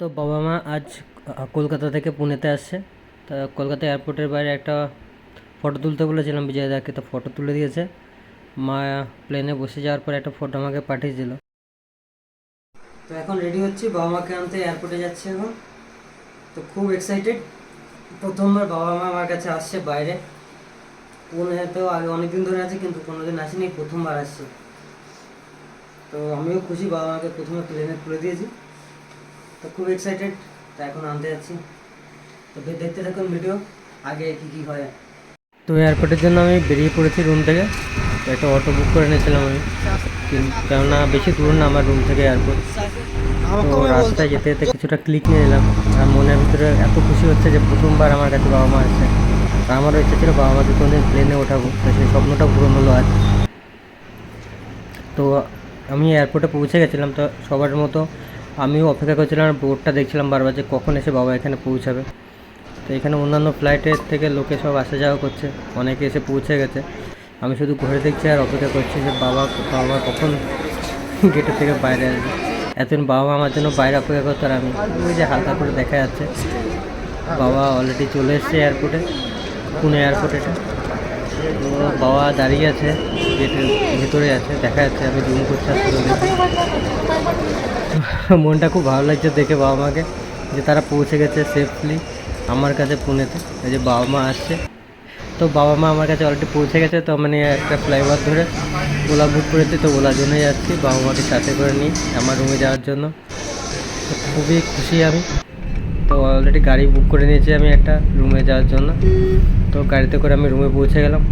তো বাবা মা আজ কলকাতা থেকে পুনেতে আসছে। তা কলকাতা এয়ারপোর্টের বাইরে একটা ফটো তুলতে বলেছিলাম বিজয় দাকে, তো ফটো তুলে দিয়েছে। মা প্লেনে বসে যাওয়ার পর একটা ফটো আমাকে পাঠিয়েছিল। তো এখন রেডি হচ্ছি, বাবা মাকে আনতে এয়ারপোর্টে যাচ্ছি এখন। তো খুব এক্সাইটেড প্রথমবার বাবা মা আমার কাছে আসছে বাইরে। পুনে তো আগে অনেকদিন ধরে আছে, কিন্তু কোনোদিন আসেনি, প্রথমবার আসছে। তো আমিও খুশি, বাবা মাকে প্রথমে প্লেনে তুলে দিয়েছি। তো খুব এক্সাইটেড তো এখন আনতে যাচ্ছি। তো দেখতে থাকুন ভিডিও আগে কি কি হয়। তো এয়ারপোর্টের জন্য আমি বেরিয়ে পড়েছি রুম থেকে। একটা অটো বুক করে নিয়েছিলাম আমি। কেননা বেশি দূর না আমার রুম থেকে এয়ারপোর্ট তো রাস্তায় যেতে যেতে কিছুটা ক্লিক নিয়ে নিলাম। আর মনের ভিতরে এত খুশি হচ্ছে যে প্রথমবার আমার কাছে বাবা মা আসছে আর আমারও ইচ্ছা ছিল বাবা মাকে কোনোদিন প্লেনে ওঠাবো। তো সেই স্বপ্নটা পূরণ হলো আজ। তো আমি এয়ারপোর্টে পৌঁছে গেছিলাম তো সবার মতো আমিও অপেক্ষা করছিলাম আর বোর্ডটা দেখছিলাম বারবার যে কখন এসে বাবা এখানে পৌঁছাবে। তো এখানে অন্যান্য ফ্লাইটের থেকে লোকে সব আসা যাওয়া করছে, অনেকে এসে পৌঁছে গেছে। আমি শুধু ঘুরে দেখছি আর অপেক্ষা করছি যে বাবা বাবা কখন গেটের থেকে বাইরে আসবে। এতদিন বাবা আমার জন্য বাইরে অপেক্ষা করতো আর আমি ওই যে হালকা করে দেখা যাচ্ছে। বাবা অলরেডি চলে এসছে এয়ারপোর্টে পুনে এয়ারপোর্ট এটা তো বাবা দাঁড়িয়ে আছে গেটের ভেতরে আছে, দেখা যাচ্ছে আমি জুম করছি আসলে মনটা খুব ভালো লাগছে দেখে বাবা মাকে, যে তারা পৌঁছে গেছে সেফলি আমার কাছে পুনেতে। এই যে বাবা মা আসছে। তো বাবা মা আমার কাছে অলরেডি পৌঁছে গেছে, তো মানে একটা ফ্লাইওভার ধরে ওলা বুক করেছি তো ওলার জন্যই যাচ্ছি। বাবা মাকে সাথে করে নিই আমার রুমে যাওয়ার জন্য। তো খুবই খুশি আমি। তো অলরেডি গাড়ি বুক করে নিয়েছি আমি একটা রুমে যাওয়ার জন্য। তো গাড়িতে করে আমি রুমে পৌঁছে গেলাম।